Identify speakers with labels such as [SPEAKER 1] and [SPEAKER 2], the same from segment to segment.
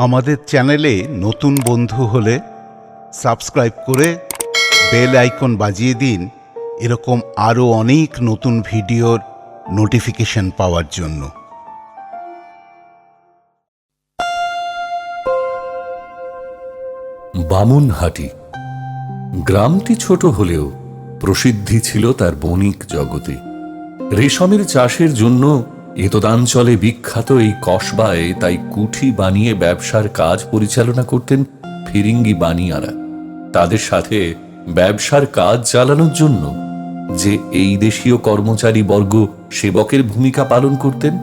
[SPEAKER 1] আমাদের চ্যানেলে নতুন বন্ধু হলে সাবস্ক্রাইব করে বেল আইকন বাজিয়ে দিন। এরকম আরও অনেক নতুন ভিডিওর নোটিফিকেশন পাওয়ার জন্য।
[SPEAKER 2] বামুনহাটি। গ্রামটি ছোট হলেও প্রসিদ্ধি ছিল তার বণিক জগতে। রেশমের চাষের জন্য এতদাঞ্চলে বিখ্যাত এই কসবায় তাই কুঠি বানিয়ে ব্যবসার কাজ পরিচালনা করতেন ফিরিঙ্গি বানিয়ারা। তাদের সাথে ব্যবসার কাজ চালানোর জন্য যে এই দেশীয় কর্মচারী বর্গ সেবকের ভূমিকা পালন করতেন,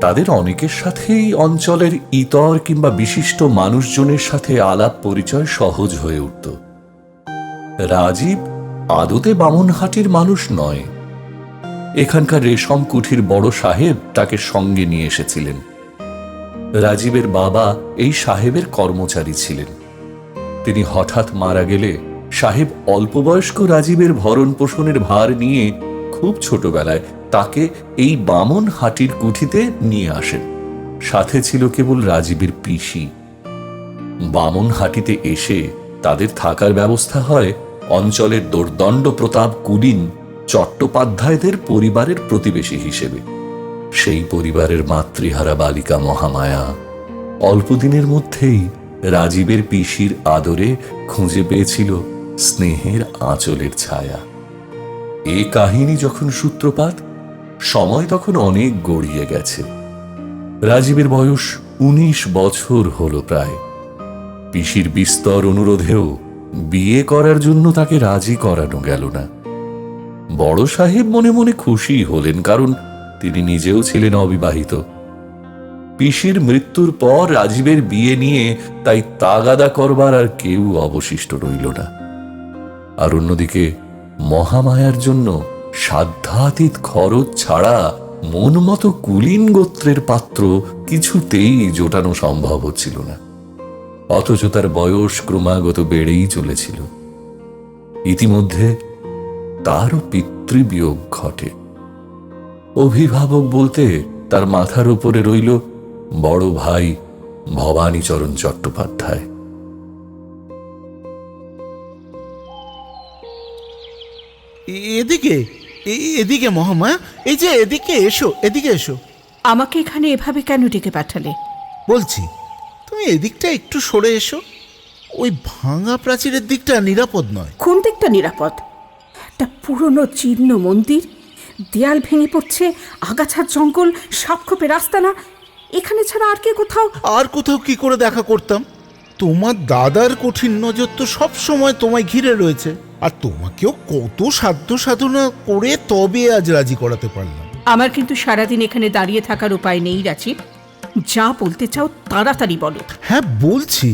[SPEAKER 2] তাদের অনেকের সাথেই অঞ্চলের ইতর কিংবা বিশিষ্ট মানুষজনের সাথে আলাপ পরিচয় সহজ হয়ে উঠত। রাজীব আদতে বামনহাটির মানুষ নয় এখানকার রেশম কুঠির বড় সাহেব তাকে সঙ্গে নিয়ে এসেছিলেন। রাজীবের বাবা এই সাহেবের কর্মচারী ছিলেন। তিনি হঠাৎ মারা গেলে সাহেব অল্প বয়স্ক রাজীবের ভরণ পোষণের ভার নিয়ে খুব ছোটবেলায় তাকে এই বামন হাটির কুঠিতে নিয়ে আসেন। সাথে ছিল কেবল রাজীবের পিসি। বামন হাটিতে এসে তাদের থাকার ব্যবস্থা হয় অঞ্চলের দোর্দণ্ড প্রতাপ কুলিন চট্টোপাধ্যায়দের পরিবারের প্রতিবেশী হিসেবে। সেই পরিবারের মাতৃহারা বালিকা মহামায়া অল্পদিনের মধ্যেই রাজীবের পিসির আদরে খুঁজে পেয়েছিল স্নেহের আঁচলের ছায়া। এ কাহিনী যখন সূত্রপাত, সময় তখন অনেক গড়িয়ে গেছে। রাজীবের বয়স উনিশ বছর হল প্রায়। পিসির বিস্তর অনুরোধেও বিয়ে করার জন্য তাকে রাজি করানো গেল না। বড় সাহেব মনে মনে খুশি হলেন, কারণ তিনি নিজেও ছিলেন অবিবাহিত। পিসির মৃত্যুর পর রাজীবের বিয়ে নিয়ে তাই তাগাদা করবার আর কেউ অবশিষ্ট রইল না। আর অন্যদিকে, মহামায়ার জন্য সাধ্যাতীত খরচ ছাড়া মন মতো কুলীন গোত্রের পাত্র কিছুতেই জোটানো সম্ভব হচ্ছিল না। অথচ তার বয়স ক্রমাগত বেড়েই চলেছিল। ইতিমধ্যে তারও পিতৃবিয়োগ ঘটে। অভিভাবক বলতে তার মাথার উপরে রইল বড় ভাই ভবানীচরণ চট্টোপাধ্যায়।
[SPEAKER 3] এদিকে এদিকে মহামায়া এই যে এদিকে এসো এদিকে এসো।
[SPEAKER 4] আমাকে এখানে এভাবে কেন ডেকে পাঠালে?
[SPEAKER 3] বলছি তুমি এদিকটা একটু সরে এসো। ওই ভাঙা প্রাচীরের দিকটা নিরাপদ নয়।
[SPEAKER 4] কোন দিকটা নিরাপদ? একটা পুরনো জীর্ণ মন্দির। দেয়াল ভেঙে পড়ছে আগাছার জঙ্গল সাপখোপে রাস্তা না এখানে ছাড়া আর কে কোথাও?
[SPEAKER 3] আর কোথাও কি করে দেখা করতাম? তোমার দাদার কঠিন নজর তো সব সময় তোমায় ঘিরে রয়েছে। আর তোমাকেও কত সাধ্য সাধনা করে তবে আজ রাজি করাতে পারলাম।
[SPEAKER 4] আমার কিন্তু সারাদিন এখানে দাঁড়িয়ে থাকার উপায় নেই রাজীব। যা বলতে চাও তাড়াতাড়ি বলো।
[SPEAKER 3] হ্যাঁ বলছি।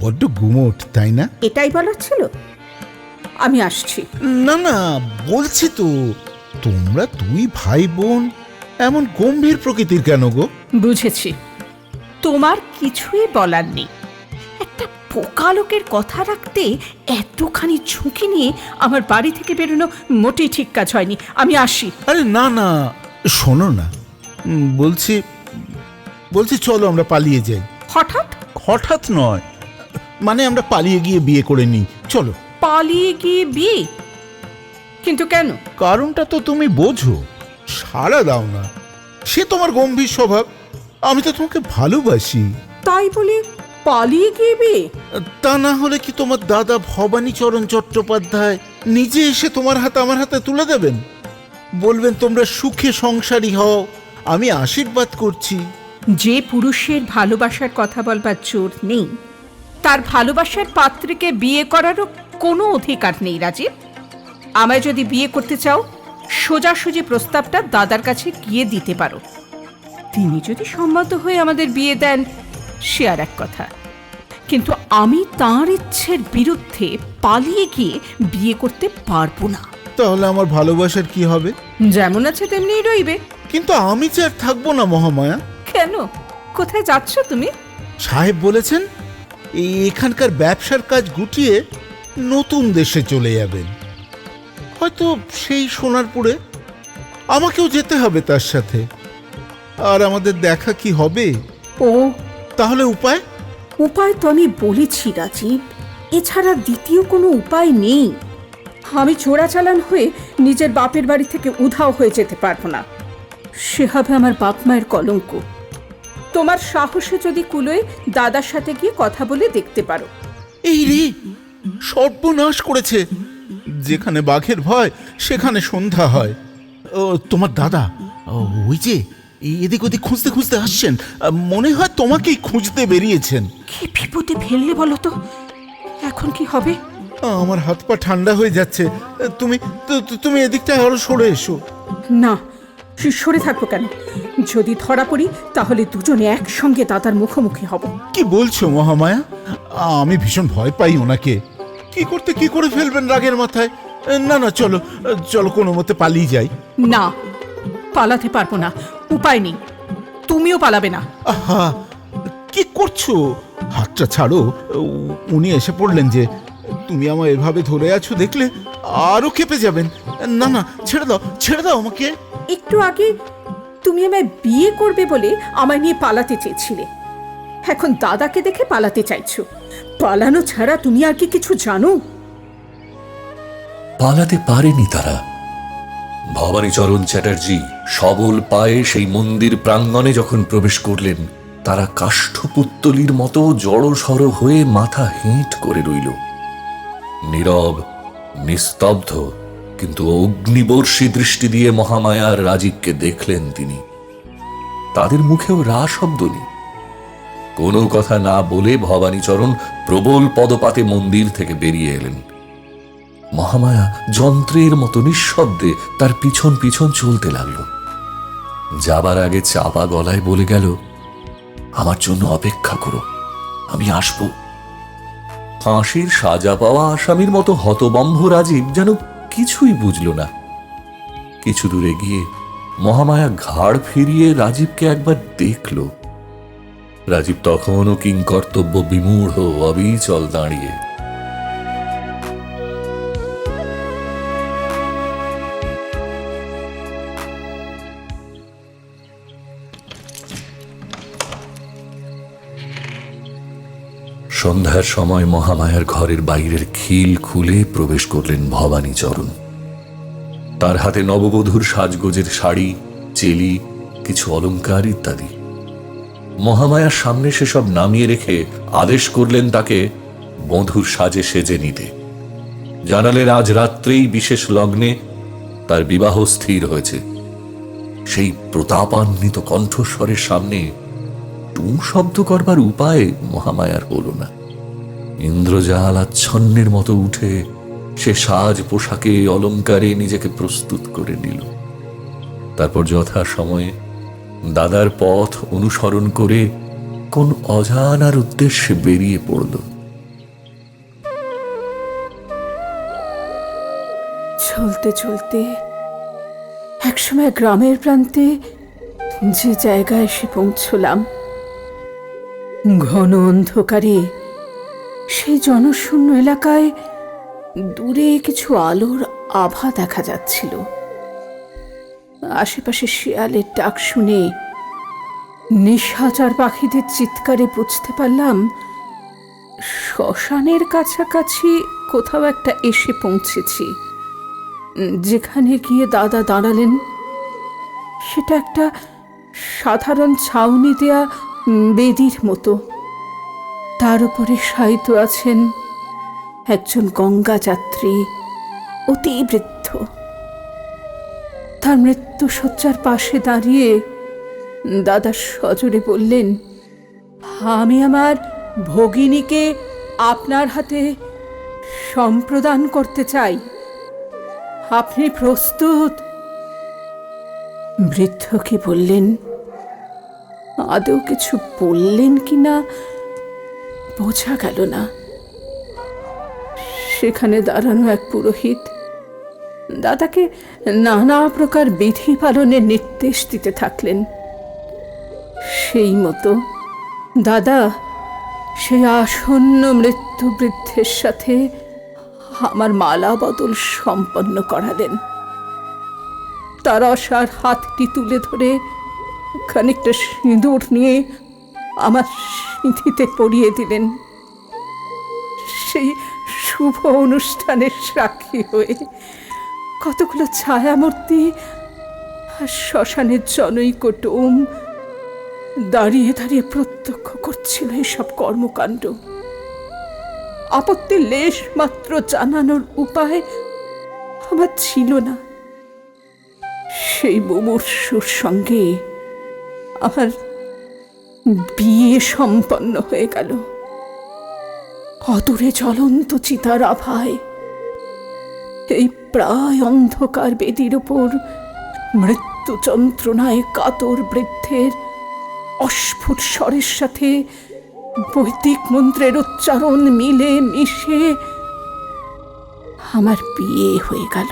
[SPEAKER 3] বড্ড গুমোট তাই না?
[SPEAKER 4] এটাই বলার ছিল। আমি আসছি।
[SPEAKER 3] না না বলছি তো তোমরা দুই ভাই বোন এমন গম্ভীর প্রকৃতির কেন গো?
[SPEAKER 4] বুঝেছি। তোমার কিছুই বলার নেই। একটা পোকা লোকের কথা রাখতে এতখানি ঝুঁকি নিয়ে আমার বাড়ি থেকে বেরোনো মোটেই ঠিক কাজ হয়নি। আমি আসি।
[SPEAKER 3] আরে না না শোনো না। বলছি বলছি চলো আমরা পালিয়ে যাই।
[SPEAKER 4] হঠাৎ?
[SPEAKER 3] হঠাৎ নয় মানে আমরা পালিয়ে গিয়ে বিয়ে করে নিই। চলো।
[SPEAKER 4] পালিয়ে গিয়ে বিয়ে কিন্তু কেন?
[SPEAKER 3] কারণটা তো তুমি বোঝো। সারা দাও না। সে তোমার গম্ভীর স্বভাব। আমি তো তোমাকে ভালোবাসি।
[SPEAKER 4] তাই বলে পালিয়ে গিয়ে বিয়ে
[SPEAKER 3] তা না হলে কি তোমার দাদা ভবানীচরণ চট্টোপাধ্যায় নিজে এসে তোমার হাতে আমার হাতে তুলে দেবেন? বলবেন তোমরা সুখে সংসারী হও। আমি আশীর্বাদ করছি।
[SPEAKER 4] যে পুরুষের ভালোবাসার কথা বলবার জোর নেই তার ভালোবাসার পাত্রীকে বিয়ে করারও কোনো অধিকার নেই রাজীব। আমায় যদি বিয়ে করতে চাও সোজাসুজি প্রস্তাবটা দাদার কাছে গিয়ে দিতে পারো। তিনি যদি সম্মত হয়ে আমাদের বিয়ে দেন সে আর এক কথা। কিন্তু আমি তার ইচ্ছের বিরুদ্ধে পালিয়ে গিয়ে বিয়ে করতে পারব না।
[SPEAKER 3] তাহলে আমার ভালোবাসার কি হবে?
[SPEAKER 4] যেমন আছে তেমনিই রইবে।
[SPEAKER 3] কিন্তু আমি যে আর থাকব না মহামায়া।
[SPEAKER 4] কেন? কোথায় যাচ্ছ তুমি?
[SPEAKER 3] সাহেব বলেছেন এই এখানকার ব্যবসার কাজ গুটিয়ে নতুন দেশে চলে যাবেন। হয়তো সেই সোনারপুরে। আমাকেও যেতে হবে তার সাথে। আর আমাদের দেখা কি হবে?
[SPEAKER 4] ও।
[SPEAKER 3] তাহলে উপায়?
[SPEAKER 4] উপায় তো আমি বলেছি রাজীব। এছাড়া দ্বিতীয় কোনো উপায় নেই। আমি চোরাচালান হয়ে নিজের বাপের বাড়ি থেকে উধাও হয়ে যেতে পারব না। সে হবে আমার বাপ মায়ের কলঙ্ক। তোমার সাহসে যদি কুলোয় দাদার সাথে গিয়ে কথা বলে দেখতে পারো।
[SPEAKER 3] এই রে সর্বনাশ করেছে। যেখানে বাঘের ভয় সেখানে সন্ধ্যা হয়। ও তোমার দাদা ও, ওই যে এই এদিক ওদিক খুঁজতে খুঁজতে আসছেন। মনে হয় তোমাকেই খুঁজতে বেরিয়েছেন।
[SPEAKER 4] কি বিপদে ফেললে বলো তো? এখন কি হবে?
[SPEAKER 3] আমার হাত পা ঠান্ডা হয়ে যাচ্ছে। তুমি তুমি এদিকটায় আরও সরে এসো।
[SPEAKER 4] না সে সরে থাকব কেন? যদি ধরা পড়ি তাহলে দুজনে একসঙ্গে দাদার মুখোমুখি হব।
[SPEAKER 3] কি বলছো মহামায়া? আমি ভীষণ ভয় পাই ওনাকে। কি করতে কি করে ফেলবেন রাগের মাথায়? না না চলো চলো কোনো মতে পালিয়ে যাই।
[SPEAKER 4] না পালাতে পারব না। উপায় নেই। তুমিও পালাবে না।
[SPEAKER 3] আহা কি করছ? হাতটা ছাড়ো উনি এসে পড়লেন যে তুমি আমায় এভাবে ধরে আছো দেখলে আরও কেঁপে যাবেন। না না ছেড়ে দাও ছেড়ে দাও আমাকে।
[SPEAKER 4] একটু আগে তুমি আমায় বিয়ে করবে বলে আমায় নিয়ে পালাতে চেয়েছিলে। এখন দাদাকে দেখে পালাতে চাইছো। পালানো ছাড়া তুমি আর কি কিছু জানো?
[SPEAKER 2] পালাতে পারেনি তারা। ভবানীচরণ চ্যাটার্জি সবল পায়ে সেই মন্দির প্রাঙ্গণে যখন প্রবেশ করলেন, তারা কাষ্ঠপুত্তলির মতো জড়সড় হয়ে মাথা হেঁট করে রইল। নীরব, নিস্তব্ধ, কিন্তু অগ্নিবর্ষী দৃষ্টি দিয়ে মহামায়ার রাজীবকে দেখলেন তিনি। তাদের মুখেও রা শব্দ নেই। কোনো কথা না বলে ভবানীচরণ প্রবল পদপাতে মন্দির থেকে বেরিয়ে এলেন। মহামায়া যন্ত্রের মতো নিঃশব্দে তার পিছন পিছন চলতে লাগল। যাবার আগে চাপা গলায় বলে গেল, আমার জন্য অপেক্ষা করো, আমি আসব। ফাঁসির সাজা পাওয়া আসামির মতো হতবম্ভ রাজীব যেন কিছুই বুঝল না। কিছু দূরে গিয়ে মহামায়া ঘাড় ফিরিয়ে রাজীবকে একবার দেখল। রাজীব তখনও কিং কর্তব্য বিমূঢ় অবিচল দাঁড়িয়ে। সন্ধ্যার সময় মহামায়ার ঘরের বাইরের খিল খুলে প্রবেশ করলেন ভবানীচরণ। তার হাতে নববধূর সাজগোজের শাড়ি, চেলি, কিছু অলংকার ইত্যাদি। মহামায়ার সামনে সেসব নামিয়ে রেখে আদেশ করলেন তাকে বধূর সাজে সেজে নিতে। জানালেন আজ রাত্রেই বিশেষ লগ্নে তার বিবাহ স্থির হয়েছে। সেই প্রতাপান্বিত কণ্ঠস্বরের সামনে টু শব্দ করবার উপায় মহামায়ার হলো না। ইন্দ্রজাল আচ্ছন্নের মতো উঠে সে সাজ পোশাকে অলংকারে নিজেকে প্রস্তুত করে নিল। তারপর যথা সময়ে দাদার পথ অনুসরণ করে কোন অজানার উদ্দেশ্যে বেরিয়ে পড়ল।
[SPEAKER 4] চলতে চলতে একসময় গ্রামের প্রান্তে যে জায়গায় এসে পৌঁছলাম, ঘন অন্ধকারে সেই জনশূন্য এলাকায় দূরে কিছু আলোর আভা দেখা যাচ্ছিল। আশেপাশে শিয়ালের ডাক শুনে নিশাচার পাখিদের চিৎকারে বুঝতে পারলাম, শ্মশানের কাছাকাছি কোথাও একটা এসে পৌঁছেছি, যেখানে গিয়ে দাদা দাঁড়ালেন। সেটা একটা সাধারণ ছাউনি দেয়া বেদির মতো। তার উপরে শায়িত আছেন একজন গঙ্গা যাত্রী অতি তার মৃত্যু মৃত্যুসজ্জার পাশে দাঁড়িয়ে দাদা সজোরে বললেন, আমি আমার ভগিনীকে আপনার হাতে সম্প্রদান করতে চাই। আপনি প্রস্তুত? বৃদ্ধ কি বললেন, আদৌ কিছু বললেন কি না? বোঝা গেল না। সেখানে দাঁড়ানো এক পুরোহিত দাদাকে নানা প্রকার বিধি পালনের নির্দেশ দিতে থাকলেন। সেই মতো দাদা সেই আসন্ন মৃত্যু বৃদ্ধের সাথে আমার মালা বদল সম্পন্ন করালেন। তার অসার হাতটি তুলে ধরে খানিকটা সিঁদুর নিয়ে আমার সিঁথিতে পড়িয়ে দিলেন। সেই শুভ অনুষ্ঠানের সাক্ষী হয়ে কতগুলো ছায়ামূর্তি আর শ্মশানের জনৈক টোম দাঁড়িয়ে দাঁড়িয়ে প্রত্যক্ষ করছিল এসব কর্মকাণ্ড। আপত্তি লেশ মাত্র জানানোর উপায় আমার ছিল না। সেই মুমূর্ষুর সঙ্গে আমার বিয়ে সম্পন্ন হয়ে গেল। অদূরে জ্বলন্ত চিতার আভায় এই প্রায় অন্ধকার বেদির উপর মৃত্যু যন্ত্রণায় কাতর বৃদ্ধের অস্ফুট স্বরের সাথে বৈদিক মন্ত্রের উচ্চারণ মিলে মিশে আমার বিয়ে হয়ে গেল।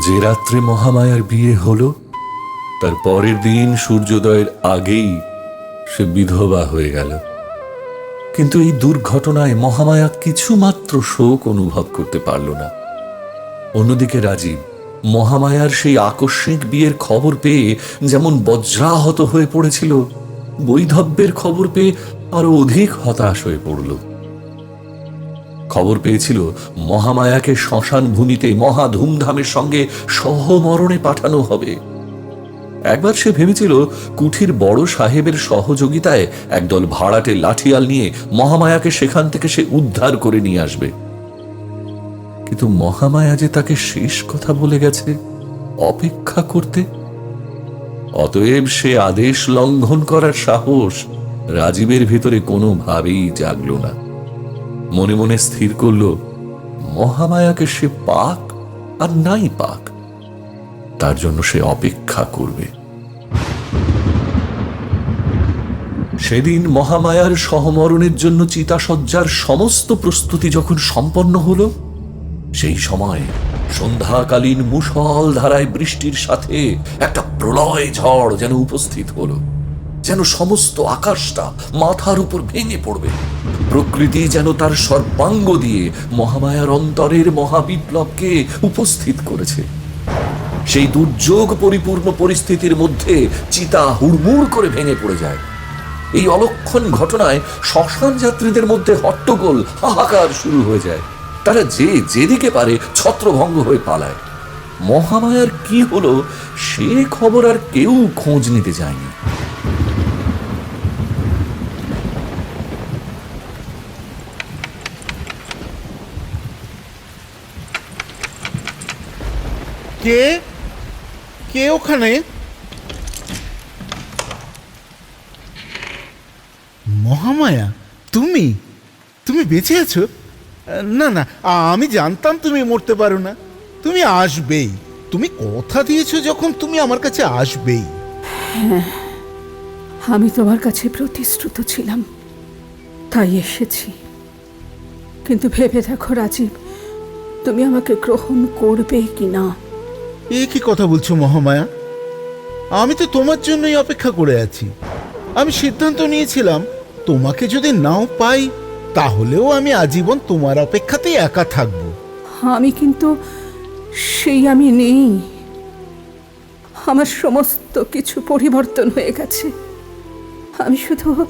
[SPEAKER 2] যে রাত্রে মহামায়ার বিয়ে হলো, তার পরের দিন সূর্যোদয়ের আগেই সে বিধবা হয়ে গেল। কিন্তু এই দুর্ঘটনায় মহামায়া কিছুমাত্র শোক অনুভব করতে পারল না। অন্যদিকে রাজীব, মহামায়ার সেই আকস্মিক বিয়ের খবর পেয়ে যেমন বজ্রাহত হয়ে পড়েছিল, বৈধব্যের খবর পেয়ে আরও অধিক হতাশ হয়ে পড়ল। খবর পেয়েছিল, মহামায়াকে শ্মশান ভূমিতে মহা ধুমধামের সঙ্গে সহমরণে পাঠানো হবে। একবার সে ভেবেছিল কুঠির বড় সাহেবের সহযোগিতায় একদল ভাড়াটে লাঠিয়াল নিয়ে মহামায়াকে সেখান থেকে সে উদ্ধার করে নিয়ে আসবে। কিন্তু মহামায়া যে তাকে শেষ কথা বলে গেছে, অপেক্ষা করতে। অতএব সে আদেশ লঙ্ঘন করার সাহস রাজীবের ভিতরে কোনোভাবেই জাগল না। মনে মনে স্থির করল, মহামায়াকে সে পাক আর নাই পাক। তার জন্য সে অপেক্ষা করবে। সেদিন মহামায়ার সহমরণের জন্য চিতাসজ্জার সমস্ত প্রস্তুতি যখন সম্পন্ন হলো, সেই সময় সন্ধ্যাকালীন মুষল ধারায় বৃষ্টির সাথে একটা প্রলয় ঝড় যেন উপস্থিত হলো, যেন সমস্ত আকাশটা মাথার উপর ভেঙে পড়বে। প্রকৃতি যেন তার সর্বাঙ্গ দিয়ে মহামায়ার অন্তরের মহাবিপ্লবকে উপস্থিত করেছে। সেই দুর্যোগ পরিপূর্ণ পরিস্থিতির মধ্যে চিতা হুড়মুড় করে ভেঙে পড়ে যায়। এই অলক্ষণ ঘটনায় শ্মশান যাত্রীদের মধ্যে হট্টগোল, হাহাকার শুরু হয়ে যায়। তারা যে যেদিকে পারে ছত্রভঙ্গ হয়ে পালায়। মহামায়ার কি হলো, সে খবর আর কেউ খোঁজ নিতে যায়নি।
[SPEAKER 3] কে? কে ওখানে? মহামায়া, তুমি? তুমি বেঁচে আছো? না না, আমি জানতাম তুমি মরতে পারো না। তুমি আসবেই। তুমি কথা দিয়েছ যখন তুমি আমার কাছে আসবেই।
[SPEAKER 4] আমি তোমার কাছে প্রতিশ্রুত ছিলাম। তাই এসেছি। কিন্তু ভেবে দেখো, রাজীব, তুমি আমাকে গ্রহণ করবে কি না
[SPEAKER 3] এ কি কথা বলছো মহামায়া? আমি তো তোমার জন্যই অপেক্ষা করে আছি। আমি সিদ্ধান্ত নিয়েছিলাম, তোমাকে যদি নাও পাই, তাহলেও আমি আজীবন তোমার অপেক্ষাতেই একা থাকব।
[SPEAKER 4] আমি কিন্তু সেই আমি নেই। আমার সমস্ত কিছু পরিবর্তন হয়ে গেছে। আমি শুধু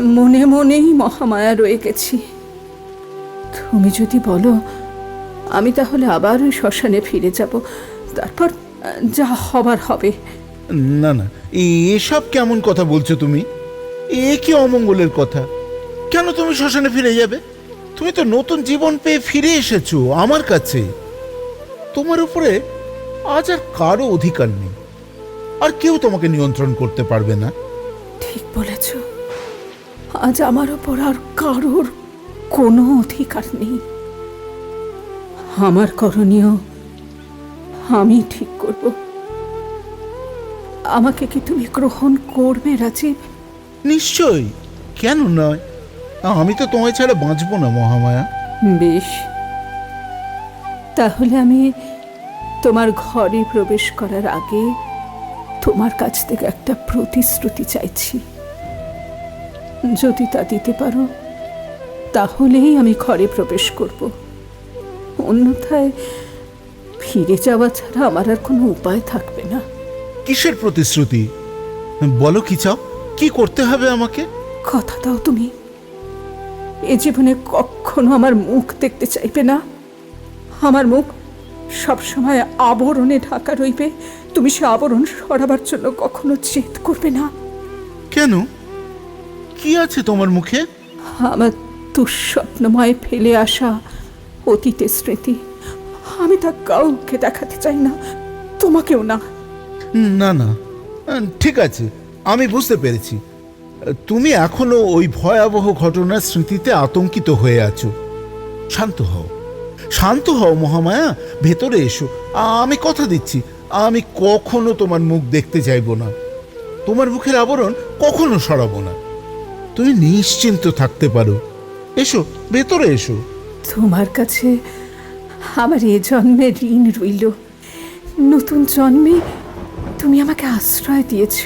[SPEAKER 4] মনে মনেই মহামায়া রয়ে গেছি। তুমি যদি বলো, আমি তাহলে আবার ওই শ্মশানে ফিরে যাব। তারপর যা হবার হবে।
[SPEAKER 3] না না এসব কেমন কথা বলছো তুমি? এ কি অমঙ্গলের কথা? কেন তুমি শ্মশানে ফিরে যাবে? তুমি তো নতুন জীবন পেয়ে ফিরে এসেছ আমার কাছে। তোমার উপরে আজ আর কারও অধিকার নেই। আর কেউ তোমাকে নিয়ন্ত্রণ করতে পারবে না।
[SPEAKER 4] ঠিক বলেছ। আজ আমার ওপর আর কারোর কোনো অধিকার নেই। আমার করণীয় আমি ঠিক করব। আমাকে কি তুমি গ্রহণ করবে রাজীব?
[SPEAKER 3] নিশ্চয়ই। কেন নয়? আমি তো তোমায় ছাড়া বাঁচবো না মহামায়া।
[SPEAKER 4] বেশ। তাহলে আমি তোমার ঘরে প্রবেশ করার আগে তোমার কাছ থেকে একটা প্রতিশ্রুতি চাইছি। যদি তা দিতে পারো তাহলেই আমি ঘরে প্রবেশ করব। অন্যথায় ফিরে যাওয়া ছাড়া আমার আর কোনো উপায় থাকবে না।
[SPEAKER 3] কিসের প্রতিশ্রুতি? বলো কি চাও? কি করতে হবে আমাকে?
[SPEAKER 4] কথা দাও তুমি। এ জীবনে কখনো আমার মুখ দেখতে চাইবে না। আমার মুখ সবসময় আবরণে ঢাকা রইবে। তুমি সে আবরণ সরাবার জন্য কখনো জেদ করবে না।
[SPEAKER 3] কেন? কি আছে তোমার মুখে?
[SPEAKER 4] আমার দুঃস্বপ্নময় ফেলে আসা অতীতের স্মৃতি। আমি তা কাউকে দেখাতে চাই না তোমাকেও না।
[SPEAKER 3] না না ঠিক আছে আমি বুঝতে পেরেছি। তুমি এখনও ওই ভয়াবহ ঘটনার স্মৃতিতে আতঙ্কিত হয়ে আছো। শান্ত হও শান্ত হও মহামায়া ভেতরে এসো। আমি কথা দিচ্ছি আমি কখনো তোমার মুখ দেখতে চাইব না। তোমার মুখের আবরণ কখনো সরাবো না। তুমি নিশ্চিন্ত থাকতে পারো। এসো ভেতরে এসো।
[SPEAKER 4] তোমার কাছে আমার এ জন্মে ঋণ রইল। নতুন জন্মে তুমি আমাকে আশ্রয় দিয়েছ।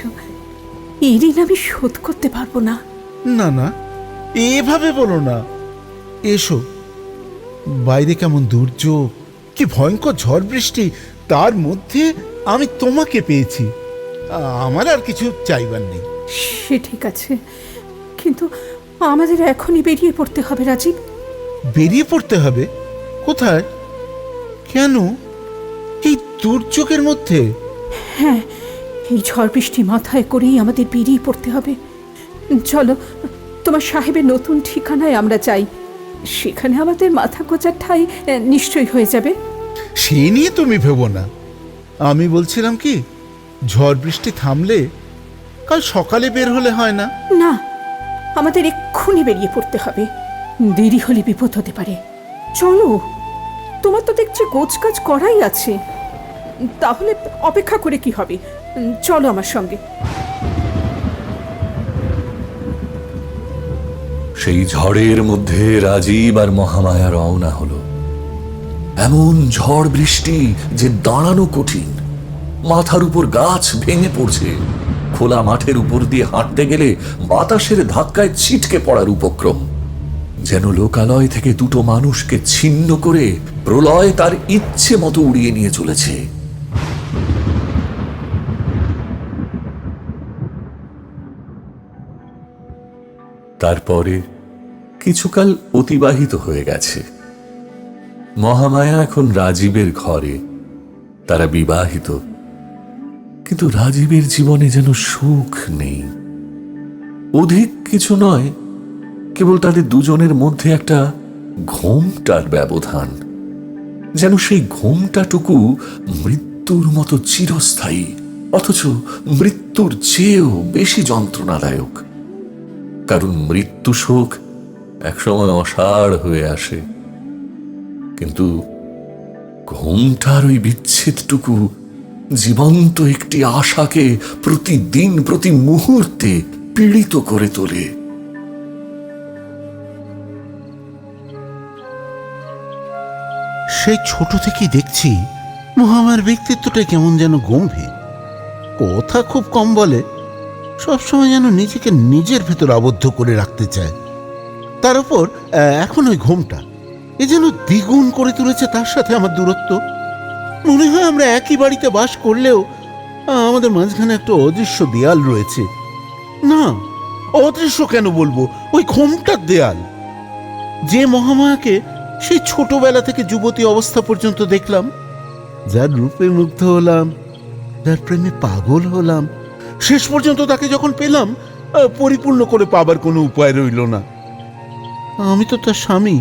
[SPEAKER 4] এই ঋণ আমি শোধ করতে পারব না।
[SPEAKER 3] না না এভাবে বলো না। এসো। বাইরে কেমন দুর্যোগ কি ভয়ঙ্কর ঝড় বৃষ্টি তার মধ্যে আমি তোমাকে পেয়েছি। আমার আর কিছু চাইবার নেই।
[SPEAKER 4] সে ঠিক আছে কিন্তু আমাদের এখনই বেরিয়ে পড়তে হবে রাজীব।
[SPEAKER 3] বেরিয়ে পড়তে হবে? কোথায়? কেন? এই দুর্যোগের মধ্যে?
[SPEAKER 4] হ্যাঁ এই ঝড় বৃষ্টি মাথায় করেই আমাদের বেরিয়ে পড়তে হবে। চলো তোমার সাহেবের নতুন ঠিকানায় আমরা যাই। সেখানে আমাদের মাথা গোজার ঠাই নিশ্চয়ই হয়ে যাবে।
[SPEAKER 3] সে নিয়ে তুমি ভেবো না। আমি বলছিলাম কি ঝড় বৃষ্টি থামলে কাল সকালে বের হলে হয় না?
[SPEAKER 4] না আমাদের এক্ষুনি বেরিয়ে পড়তে হবে। দেরি হলে বিপদ হতে পারে। চলো। তোমার তো দেখছি গোছ কাজ করাই আছে। তাহলে অপেক্ষা করে কি হবে? চলো আমার সঙ্গে।
[SPEAKER 2] সেই ঝড়ের মধ্যে রাজীব আর মহামায়া রওনা হলো। এমন ঝড় বৃষ্টি যে দাঁড়ানো কঠিন। মাথার উপর গাছ ভেঙে পড়ছে। খোলা মাঠের উপর দিয়ে হাঁটতে গেলে বাতাসের ধাক্কায় ছিটকে পড়ার উপক্রম। যেন লোকালয় থেকে দুটো মানুষকে ছিন্ন করে প্রলয় তার ইচ্ছে মতো উড়িয়ে নিয়ে চলেছে। তারপরে কিছুকাল অতিবাহিত হয়ে গেছে। মহামায়া এখন রাজীবের ঘরে, তারা বিবাহিত। কিন্তু রাজীবের জীবনে যেন সুখ নেই। অধিক কিছু নয় কেবল তাদের দুজনের মধ্যে একটা ঘোমটার ব্যবধান, যেন সেই ঘোমটাটুকু মৃত্যুর মতো চিরস্থায়ী, অথচ মৃত্যুর চেয়েও বেশি যন্ত্রণাদায়ক। কারণ মৃত্যু শোক একসময় অসাড় হয়ে আসে। কিন্তু ঘুমটার ওই বিচ্ছেদটুকু জীবন্ত একটি আশাকে প্রতিদিন, প্রতি মুহূর্তে পীড়িত করে তোলে।
[SPEAKER 3] সেই ছোট থেকেই দেখছি মহামার ব্যক্তিত্বটা কেমন যেন গম্ভীর। কথা খুব কম বলে, সবসময় যেন নিজেকে নিজের ভেতর আবদ্ধ করে রাখতে চায়। তার উপর এখন ওই ঘুমটা, এ যেন দ্বিগুণ করে তুলেছে তার সাথে আমার দূরত্ব। মনে হয় আমরা একই বাড়িতে বাস করলেও আমাদের মাঝখানে একটা অদৃশ্য দেয়াল রয়েছে। না, অদৃশ্য কেন বলব? ওই ঘোমটার দেয়াল। যে মহামায়াকে সেই ছোটবেলা থেকে যুবতী অবস্থা পর্যন্ত দেখলাম। যার রূপে মুগ্ধ হলাম, যার প্রেমে পাগল হলাম, শেষ পর্যন্ত তাকে যখন পেলাম পরিপূর্ণ করে পাবার কোনো উপায় রইল না। আমি তো তার স্বামী।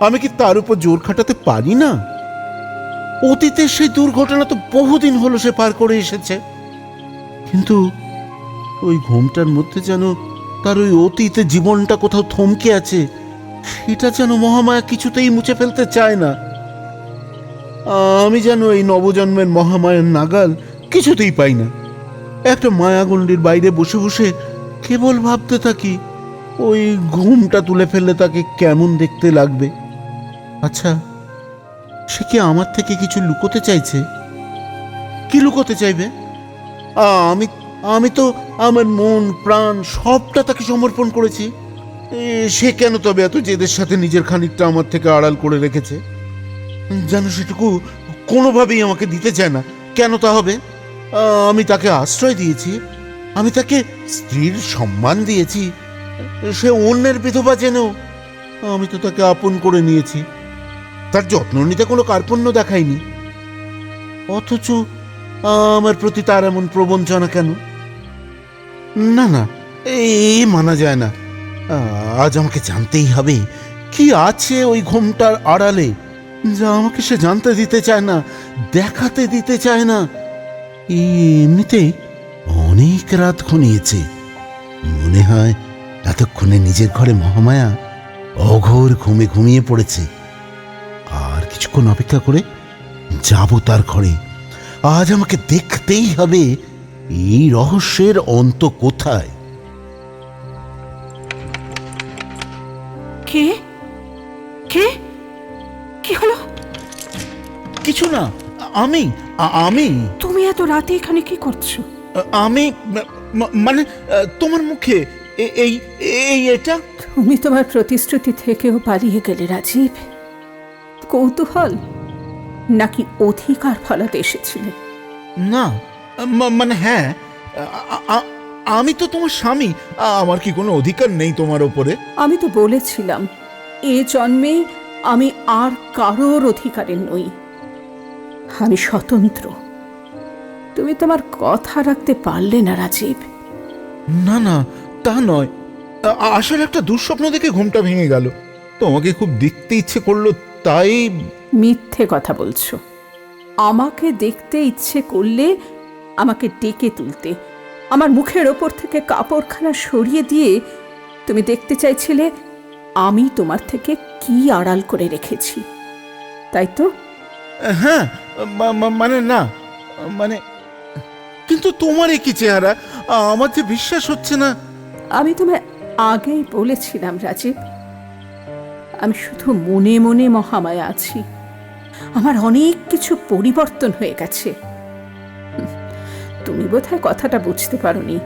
[SPEAKER 3] আমি কি তার উপর জোর খাটাতে পারি না? অতীতের সেই দুর্ঘটনা তো বহুদিন হলো সে পার করে এসেছে। কিন্তু ওই ঘুমটার মধ্যে যেন তার ওই অতীতে জীবনটা কোথাও থমকে আছে সেটা যেন মহামায়া কিছুতেই মুছে ফেলতে চায় না। আমি যেন এই নবজন্মের মহামায়ার নাগাল কিছুতেই পাই না। একটা মায়াগণ্ডির বাইরে বসে বসে কেবল ভাবতে থাকি, ওই ঘুমটা তুলে ফেললে তাকে কেমন দেখতে লাগবে। আচ্ছা সে কি আমার থেকে কিছু লুকোতে চাইছে? কি লুকোতে চাইবে? আমি আমি তো আমার মন, প্রাণ সবটা তাকে সমর্পণ করেছি। সে কেন তবে এত জেদের সাথে নিজের খানিকটা আমার থেকে আড়াল করে রেখেছে? যেন সেটুকু কোনোভাবেই আমাকে দিতে চায় না। কেন তা হবে? আমি তাকে আশ্রয় দিয়েছি। আমি তাকে স্ত্রীর সম্মান দিয়েছি। সে অন্যের বিধবা জেনেও আমি তো তাকে আপন করে নিয়েছি। তার যত্ন নিতে কোনো কার্পণ্য দেখায়নি। অথচ আমার প্রতি তার এমন প্রবঞ্চনা কেন? না না এই মানা যায় না। আজ আমাকে জানতেই হবে কি আছে ওই ঘুমটার আড়ালে। যা আমাকে সে জানতে দিতে চায় না, দেখাতে দিতে চায় না। এমনিতে অনেক রাত ঘনিয়েছে। মনে হয় এতক্ষণে নিজের ঘরে মহামায়া অঘোর ঘুমে ঘুমিয়ে পড়েছে। আর কিছুক্ষণ অপেক্ষা করে যাব তার ঘরে। আজ আমাকে দেখতেই হবে এই রহস্যের অন্ত কোথায়।
[SPEAKER 4] কে? কে? কি হলো?
[SPEAKER 3] কিছু না আমি আমি।
[SPEAKER 4] তুমি এত রাতে এখানে কি করছ?
[SPEAKER 3] আমি মানে আহ, তোমার মুখে এই এই এটা?
[SPEAKER 4] তুমি তোমার প্রতিশ্রুতি থেকেও পালিয়ে গেলে রাজীব। কৌতূহল নাকি অধিকার ফলাতে এসেছিলে?
[SPEAKER 3] না মানে হ্যাঁ আমি তো তোমার স্বামী। আমার কি কোনো অধিকার নেই তোমার ওপরে
[SPEAKER 4] আমি তো বলেছিলাম এ জন্মে আমি আর কারোর অধিকারের নই। আমি স্বতন্ত্র। তুমি তোমার কথা রাখতে পারলে না রাজীব।
[SPEAKER 3] না না তা নয়। আ- আসলে একটা দুঃস্বপ্ন দেখে ঘুমটা ভেঙে গেল। তোমাকে খুব দেখতে ইচ্ছে করল তাই
[SPEAKER 4] মিথ্যে কথা বলছো। আমাকে দেখতে ইচ্ছে করলে আমাকে ডেকে তুলতে। আমার মুখের ওপর থেকে কাপড়খানা সরিয়ে দিয়ে তুমি দেখতে চাইছিলে আমি তোমার থেকে কি আড়াল করে রেখেছি। তাই তো?
[SPEAKER 3] হ্যাঁ মানে না মানে কিন্তু তোমার কি চেহারা? আমার যে বিশ্বাস হচ্ছে না।
[SPEAKER 4] আমি তোমায় আগেই বলেছিলাম রাজীব। আমি শুধু মনে মনে মহামায়া আছি। আমার অনেক কিছু পরিবর্তন হয়ে গেছে। তুমি বোধহয় কথাটা বুঝতে পারোনি।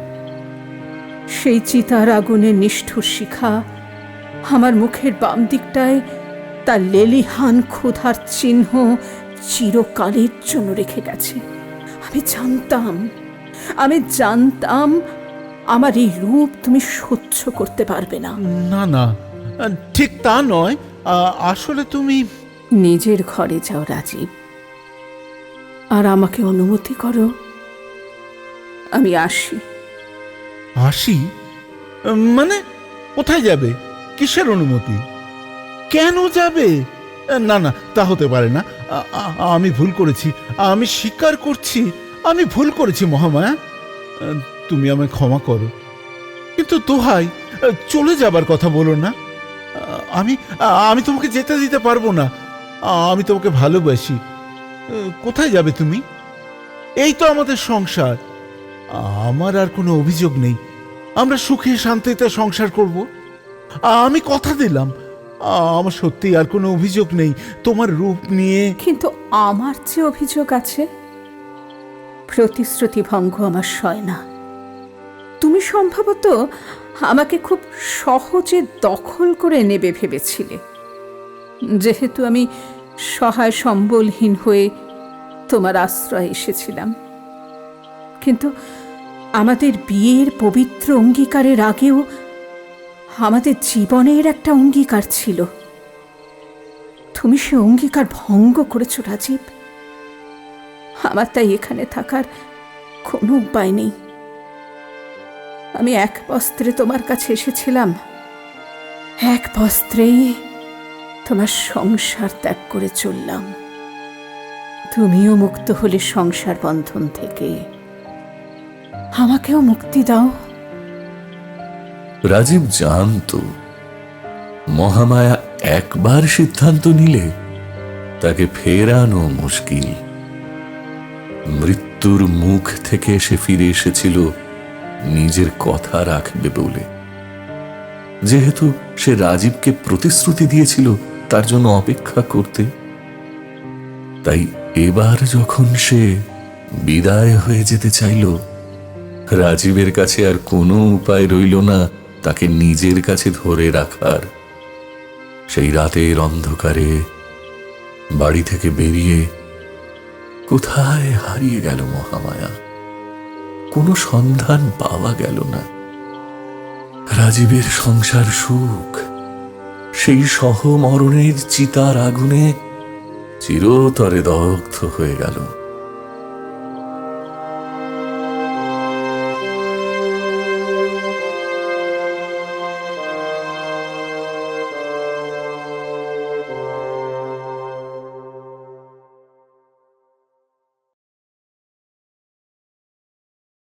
[SPEAKER 4] সেই চিতার আগুনের নিষ্ঠুর শিখা আমার মুখের বাম দিকটায় তার লেলিহান ক্ষুধার চিহ্ন চিরকালের জন্য রেখে গেছে। আমি জানতাম আমি জানতাম আমার এই রূপ তুমি সহ্য করতে পারবে না।
[SPEAKER 3] না না ঠিক তা নয়। আসলে তুমি
[SPEAKER 4] নিজের ঘরে যাও রাজীব। আর আমাকে অনুমতি করো। আমি আসি।
[SPEAKER 3] আসি? মানে কোথায় যাবে? কিসের অনুমতি? কেন যাবে? না না, তা হতে পারে না। আমি ভুল করেছি। আমি স্বীকার করছি। আমি ভুল করেছি, মহামায়া। তুমি আমায় ক্ষমা করো। কিন্তু দোহাই, চলে যাবার কথা বলো না। আমি আমি তোমাকে যেতে দিতে পারব না। আমি তোমাকে ভালোবাসি। কোথায় যাবে তুমি? এই তো আমাদের সংসার। আমার আর কোনো অভিযোগ নেই। আমরা সুখে শান্তিতে সংসার করব। আমি কথা দিলাম। আমার সত্যি আর কোনো অভিযোগ নেই। তোমার রূপ নিয়ে
[SPEAKER 4] কিন্তু আমার যে অভিযোগ আছে, প্রতিশ্রুতি ভঙ্গ আমার সয় না। তুমি সম্ভবত আমাকে খুব সহজে দখল করে নেবে ভেবেছিলে। যেহেতু আমি সহায় সম্বলহীন হয়ে তোমার আশ্রয় এসেছিলাম। কিন্তু আমাদের বিয়ের পবিত্র অঙ্গীকারের আগেও আমাদের জীবনের একটা অঙ্গীকার ছিল। তুমি সে অঙ্গীকার ভঙ্গ করেছ, রাজীব। আমার তাই এখানে থাকার কোনো উপায় নেই। আমি এক বস্ত্রে তোমার কাছে এসেছিলাম। এক বস্ত্রেই তোমার সংসার ত্যাগ করে চললাম। তুমিও মুক্ত হলে সংসার বন্ধন থেকে। আমাকেও মুক্তি দাও।
[SPEAKER 2] রাজীব জানত মহামায়া একবার সিদ্ধান্ত নিলে তাকে ফেরানো মুশকিল। মৃত্যুর মুখ থেকে সে ফিরে এসেছিল নিজের কথা রাখবে বলে। যেহেতু সে রাজীবকে প্রতিশ্রুতি দিয়েছিল তার জন্য অপেক্ষা করতে, তাই এবার যখন সে বিদায় হয়ে যেতে চাইল রাজীবের কাছে আর কোনো উপায় রইল না তাকে নিজের কাছে ধরে রাখার। সেই রাতের অন্ধকারে বাড়ি থেকে বেরিয়ে কোথায় হারিয়ে গেল মহামায়া? কোনো সন্ধান পাওয়া গেল না। রাজীবের সংসার সুখ, সেই সহমরণের চিতার আগুনে চিরতরে দগ্ধ হয়ে গেল।